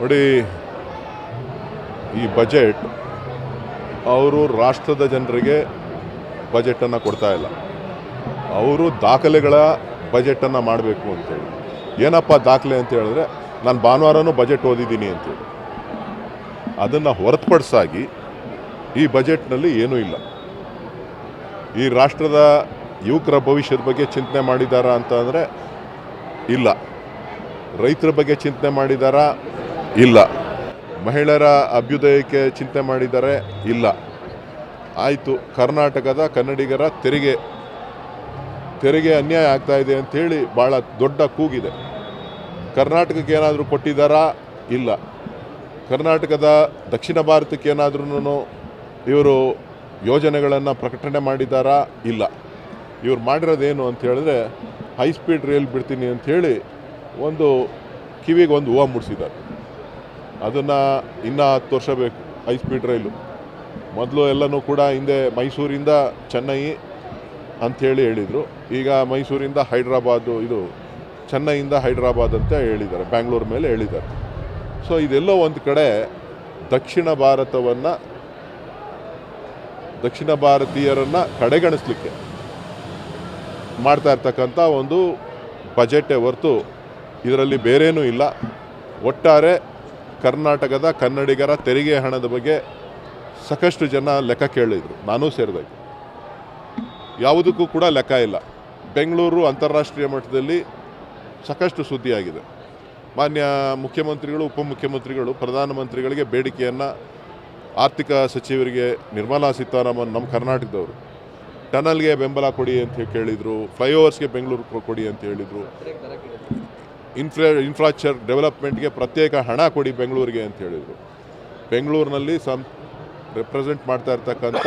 ನೋಡಿ, ಈ ಬಜೆಟ್ ಅವರು ರಾಷ್ಟ್ರದ ಜನರಿಗೆ ಬಜೆಟನ್ನು ಕೊಡ್ತಾ ಇಲ್ಲ. ಅವರು ದಾಖಲೆಗಳ ಬಜೆಟನ್ನು ಮಾಡಬೇಕು ಅಂತೇಳಿ. ಏನಪ್ಪ ದಾಖಲೆ ಅಂತ ಹೇಳಿದ್ರೆ, ನಾನು ಭಾನುವಾರನೂ ಬಜೆಟ್ ಓದಿದ್ದೀನಿ ಅಂತೇಳಿ. ಅದನ್ನು ಹೊರತುಪಡಿಸಾಗಿ ಈ ಬಜೆಟ್ನಲ್ಲಿ ಏನೂ ಇಲ್ಲ. ಈ ರಾಷ್ಟ್ರದ ಯುವಕರ ಭವಿಷ್ಯದ ಬಗ್ಗೆ ಚಿಂತನೆ ಮಾಡಿದಾರಾ ಅಂತಂದರೆ ಇಲ್ಲ. ರೈತರ ಬಗ್ಗೆ ಚಿಂತನೆ ಮಾಡಿದಾರಾ? ಇಲ್ಲ. ಮಹಿಳೆಯರ ಅಭ್ಯುದಯಕ್ಕೆ ಚಿಂತೆ ಮಾಡಿದ್ದಾರೆ ಇಲ್ಲ. ಆಯಿತು, ಕರ್ನಾಟಕದ ಕನ್ನಡಿಗರ ತೆರಿಗೆ ತೆರಿಗೆ ಅನ್ಯಾಯ ಆಗ್ತಾ ಇದೆ ಅಂಥೇಳಿ ಭಾಳ ದೊಡ್ಡ ಕೂಗಿದೆ. ಕರ್ನಾಟಕಕ್ಕೆ ಏನಾದರೂ ಕೊಟ್ಟಿದ್ದಾರಾ? ಇಲ್ಲ. ಕರ್ನಾಟಕದ ದಕ್ಷಿಣ ಭಾರತಕ್ಕೆ ಏನಾದ್ರೂ ಇವರು ಯೋಜನೆಗಳನ್ನು ಪ್ರಕಟಣೆ ಮಾಡಿದ್ದಾರಾ? ಇಲ್ಲ. ಇವ್ರು ಮಾಡಿರೋದೇನು ಅಂತ ಹೇಳಿದ್ರೆ, ಹೈ ಸ್ಪೀಡ್ ರೈಲ್ ಬಿಡ್ತೀನಿ ಅಂಥೇಳಿ ಒಂದು ಕಿವಿಗೆ ಒಂದು ಹೂವು ಮುಡಿಸಿದ್ದಾರೆ. ಅದನ್ನು ಇನ್ನೂ ಹತ್ತು ವರ್ಷ ಬೇಕು. ಹೈ ಸ್ಪೀಡ್ ರೈಲು ಮೊದಲು ಎಲ್ಲನೂ ಕೂಡ ಹಿಂದೆ ಮೈಸೂರಿಂದ ಚೆನ್ನೈ ಅಂಥೇಳಿ ಹೇಳಿದರು. ಈಗ ಮೈಸೂರಿಂದ ಹೈದ್ರಾಬಾದು ಇದು ಚೆನ್ನೈಯಿಂದ ಹೈದ್ರಾಬಾದ್ ಅಂತ ಹೇಳಿದ್ದಾರೆ. ಬ್ಯಾಂಗ್ಳೂರ್ ಮೇಲೆ ಹೇಳಿದ್ದಾರೆ. ಸೊ ಇದೆಲ್ಲೋ ಒಂದು ಕಡೆ ದಕ್ಷಿಣ ಭಾರತವನ್ನು ದಕ್ಷಿಣ ಭಾರತೀಯರನ್ನು ಕಡೆಗಣಿಸ್ಲಿಕ್ಕೆ ಮಾಡ್ತಾ ಇರ್ತಕ್ಕಂಥ ಒಂದು ಬಜೆಟೇ ಹೊರತು ಇದರಲ್ಲಿ ಬೇರೇನೂ ಇಲ್ಲ. ಒಟ್ಟಾರೆ ಕರ್ನಾಟಕದ ಕನ್ನಡಿಗರ ತೆರಿಗೆ ಹಣದ ಬಗ್ಗೆ ಸಾಕಷ್ಟು ಜನ ಲೆಕ್ಕ ಕೇಳಿದರು. ನಾನೂ ಸೇರಬೇಕು. ಯಾವುದಕ್ಕೂ ಕೂಡ ಲೆಕ್ಕ ಇಲ್ಲ. ಬೆಂಗಳೂರು ಅಂತಾರಾಷ್ಟ್ರೀಯ ಮಟ್ಟದಲ್ಲಿ ಸಾಕಷ್ಟು ಸುದ್ದಿಯಾಗಿದೆ. ಮಾನ್ಯ ಮುಖ್ಯಮಂತ್ರಿಗಳು, ಉಪಮುಖ್ಯಮಂತ್ರಿಗಳು, ಪ್ರಧಾನಮಂತ್ರಿಗಳಿಗೆ ಬೇಡಿಕೆಯನ್ನು ಆರ್ಥಿಕ ಸಚಿವರಿಗೆ ನಿರ್ಮಲಾ ಸೀತಾರಾಮನ್ ನಮ್ಮ ಕರ್ನಾಟಕದವರು. ಟನಲ್ಗೆ ಬೆಂಬಲ ಕೊಡಿ ಅಂತ ಕೇಳಿದರು, ಫ್ಲೈಓವರ್ಸ್ಗೆ ಬೆಂಗಳೂರು ಕೊಡಿ ಅಂತ ಹೇಳಿದರು. ಇನ್ಫ್ರಾ ಇನ್ಫ್ರಾಸ್ಟ್ರಕ್ಚರ್ ಡೆವಲಪ್ಮೆಂಟ್ಗೆ ಪ್ರತ್ಯೇಕ ಹಣ ಕೊಡಿ ಬೆಂಗಳೂರಿಗೆ ಅಂತ ಹೇಳಿದರು. ಬೆಂಗಳೂರಿನಲ್ಲಿ ಸಂ ರೆಪ್ರೆಸೆಂಟ್ ಮಾಡ್ತಾ ಇರ್ತಕ್ಕಂಥ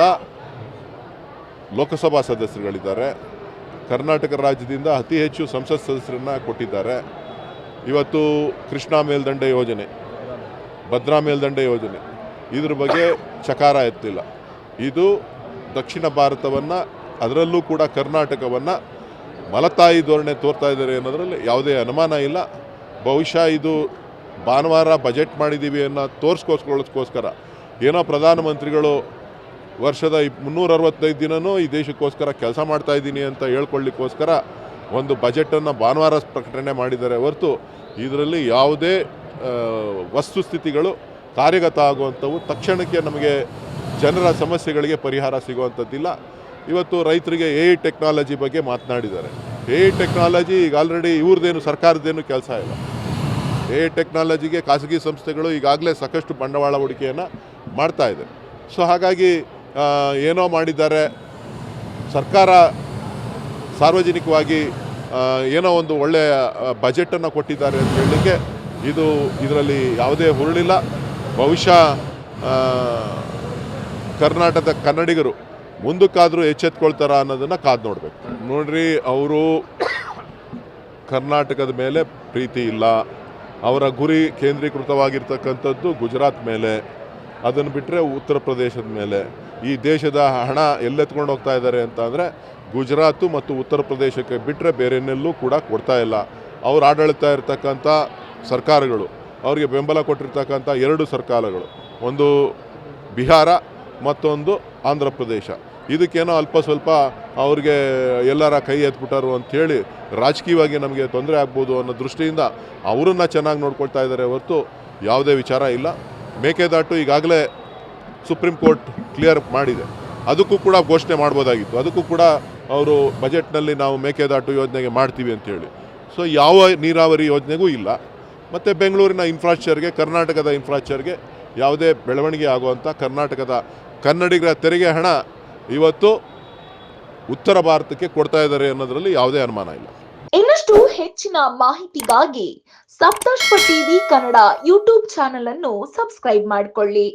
ಲೋಕಸಭಾ ಸದಸ್ಯರುಗಳಿದ್ದಾರೆ. ಕರ್ನಾಟಕ ರಾಜ್ಯದಿಂದ ಅತಿ ಹೆಚ್ಚು ಸಂಸತ್ ಸದಸ್ಯರನ್ನ ಕೊಟ್ಟಿದ್ದಾರೆ. ಇವತ್ತು ಕೃಷ್ಣಾ ಮೇಲ್ದಂಡೆ ಯೋಜನೆ, ಭದ್ರಾ ಮೇಲ್ದಂಡೆ ಯೋಜನೆ, ಇದ್ರ ಬಗ್ಗೆ ಚಕಾರ ಎತ್ತಿಲ್ಲ. ಇದು ದಕ್ಷಿಣ ಭಾರತವನ್ನು, ಅದರಲ್ಲೂ ಕೂಡ ಕರ್ನಾಟಕವನ್ನು ಮಲತಾಯಿ ಧೋರಣೆ ತೋರ್ತಾ ಇದ್ದಾರೆ ಅನ್ನೋದರಲ್ಲಿ ಯಾವುದೇ ಅನುಮಾನ ಇಲ್ಲ. ಬಹುಶಃ ಇದು ಭಾನುವಾರ ಬಜೆಟ್ ಮಾಡಿದ್ದೀವಿ ಅನ್ನೋ ತೋರಿಸ್ಕೋಸ್ಕೊಳ್ಳೋದಕ್ಕೋಸ್ಕರ ಏನೋ ಪ್ರಧಾನಮಂತ್ರಿಗಳು ವರ್ಷದ ಇಪ್ ಮುನ್ನೂರ ಅರವತ್ತೈದು ದಿನವೂ ಈ ದೇಶಕ್ಕೋಸ್ಕರ ಕೆಲಸ ಮಾಡ್ತಾ ಇದ್ದೀನಿ ಅಂತ ಹೇಳ್ಕೊಳ್ಳಿಕ್ಕೋಸ್ಕರ ಒಂದು ಬಜೆಟನ್ನು ಭಾನುವಾರ ಪ್ರಕಟಣೆ ಮಾಡಿದ್ದಾರೆ ಹೊರತು ಇದರಲ್ಲಿ ಯಾವುದೇ ವಸ್ತುಸ್ಥಿತಿಗಳು ಕಾರ್ಯಗತ ಆಗುವಂಥವು ತಕ್ಷಣಕ್ಕೆ ನಮಗೆ ಜನರ ಸಮಸ್ಯೆಗಳಿಗೆ ಪರಿಹಾರ ಸಿಗುವಂಥದ್ದಿಲ್ಲ. ಇವತ್ತು ರೈತರಿಗೆ ಎ ಟೆಕ್ನಾಲಜಿ ಬಗ್ಗೆ ಮಾತನಾಡಿದ್ದಾರೆ. ಎ ಐ ಟೆಕ್ನಾಲಜಿ ಈಗ ಆಲ್ರೆಡಿ ಇವ್ರದ್ದೇನು ಸರ್ಕಾರದ್ದೇನು ಕೆಲಸ ಇಲ್ಲ. ಎ ಟೆಕ್ನಾಲಜಿಗೆ ಖಾಸಗಿ ಸಂಸ್ಥೆಗಳು ಈಗಾಗಲೇ ಸಾಕಷ್ಟು ಬಂಡವಾಳ ಹೂಡಿಕೆಯನ್ನು ಮಾಡ್ತಾ ಇದೆ. ಸೊ ಹಾಗಾಗಿ ಏನೋ ಮಾಡಿದ್ದಾರೆ. ಸರ್ಕಾರ ಸಾರ್ವಜನಿಕವಾಗಿ ಏನೋ ಒಂದು ಒಳ್ಳೆಯ ಬಜೆಟನ್ನು ಕೊಟ್ಟಿದ್ದಾರೆ ಅಂತ ಹೇಳಲಿಕ್ಕೆ ಇದು ಇದರಲ್ಲಿ ಯಾವುದೇ ಹುರುಳಿಲ್ಲ. ಬಹುಶಃ ಕರ್ನಾಟಕದ ಕನ್ನಡಿಗರು ಮುಂದಕ್ಕಾದರೂ ಎಚ್ಚೆತ್ಕೊಳ್ತಾರ ಅನ್ನೋದನ್ನು ಕಾದು ನೋಡಬೇಕು. ನೋಡ್ರಿ, ಅವರು ಕರ್ನಾಟಕದ ಮೇಲೆ ಪ್ರೀತಿ ಇಲ್ಲ. ಅವರ ಗುರಿ ಕೇಂದ್ರೀಕೃತವಾಗಿರ್ತಕ್ಕಂಥದ್ದು ಗುಜರಾತ್ ಮೇಲೆ. ಅದನ್ನು ಬಿಟ್ಟರೆ ಉತ್ತರ ಪ್ರದೇಶದ ಮೇಲೆ. ಈ ದೇಶದ ಹಣ ಎಲ್ಲೆತ್ಕೊಂಡು ಹೋಗ್ತಾ ಇದ್ದಾರೆ ಅಂತ ಅಂದರೆ ಗುಜರಾತು ಮತ್ತು ಉತ್ತರ ಪ್ರದೇಶಕ್ಕೆ ಬಿಟ್ಟರೆ ಬೇರೆನೆಲ್ಲೂ ಕೂಡ ಕೊಡ್ತಾ ಇಲ್ಲ. ಅವ್ರು ಆಡಳಿತ ಇರತಕ್ಕಂಥ ಸರ್ಕಾರಗಳು, ಅವರಿಗೆ ಬೆಂಬಲ ಕೊಟ್ಟಿರ್ತಕ್ಕಂಥ ಎರಡು ಸರ್ಕಾರಗಳು. ಒಂದು ಬಿಹಾರ ಮತ್ತೊಂದು ಆಂಧ್ರ ಪ್ರದೇಶ. ಇದಕ್ಕೇನೋ ಅಲ್ಪ ಸ್ವಲ್ಪ ಅವ್ರಿಗೆ ಎಲ್ಲರ ಕೈ ಎತ್ಬಿಟ್ಟಾರು ಅಂಥೇಳಿ ರಾಜಕೀಯವಾಗಿ ನಮಗೆ ತೊಂದರೆ ಆಗ್ಬೋದು ಅನ್ನೋ ದೃಷ್ಟಿಯಿಂದ ಅವರನ್ನು ಚೆನ್ನಾಗಿ ನೋಡ್ಕೊಳ್ತಾ ಇದ್ದಾರೆ ಹೊರತು ಯಾವುದೇ ವಿಚಾರ ಇಲ್ಲ. ಮೇಕೆದಾಟು ಈಗಾಗಲೇ ಸುಪ್ರೀಂ ಕೋರ್ಟ್ ಕ್ಲಿಯರ್ ಮಾಡಿದೆ. ಅದಕ್ಕೂ ಕೂಡ ಘೋಷಣೆ ಮಾಡ್ಬೋದಾಗಿತ್ತು. ಅದಕ್ಕೂ ಕೂಡ ಅವರು ಬಜೆಟ್ನಲ್ಲಿ ನಾವು ಮೇಕೆದಾಟು ಯೋಜನೆಗೆ ಮಾಡ್ತೀವಿ ಅಂತೇಳಿ. ಸೊ ಯಾವ ನೀರಾವರಿ ಯೋಜನೆಗೂ ಇಲ್ಲ. ಮತ್ತು ಬೆಂಗಳೂರಿನ ಇನ್ಫ್ರಾಸ್ಟ್ರಕ್ಚರ್ಗೆ ಕರ್ನಾಟಕದ ಇನ್ಫ್ರಾಸ್ಟ್ರಕ್ಚರ್ಗೆ ಯಾವುದೇ ಬೆಳವಣಿಗೆ ಆಗುವಂಥ ಕರ್ನಾಟಕದ ಕನ್ನಡಿಗರ ತೆರಿಗೆ ಹಣ ಇವತ್ತು ಉತ್ತರ ಭಾರತಕ್ಕೆ ಕೊಡ್ತಾ ಇದ್ದಾರೆ ಅನ್ನೋದರಲ್ಲಿ ಯಾವುದೇ ಅನುಮಾನ ಇಲ್ಲ. ಇನ್ನಷ್ಟು ಹೆಚ್ಚಿನ ಮಾಹಿತಿಗಾಗಿ Saptashva TV Kannada YouTube channel ಅನ್ನು ಸಬ್ಸ್ಕ್ರೈಬ್ ಮಾಡಿಕೊಳ್ಳಿ.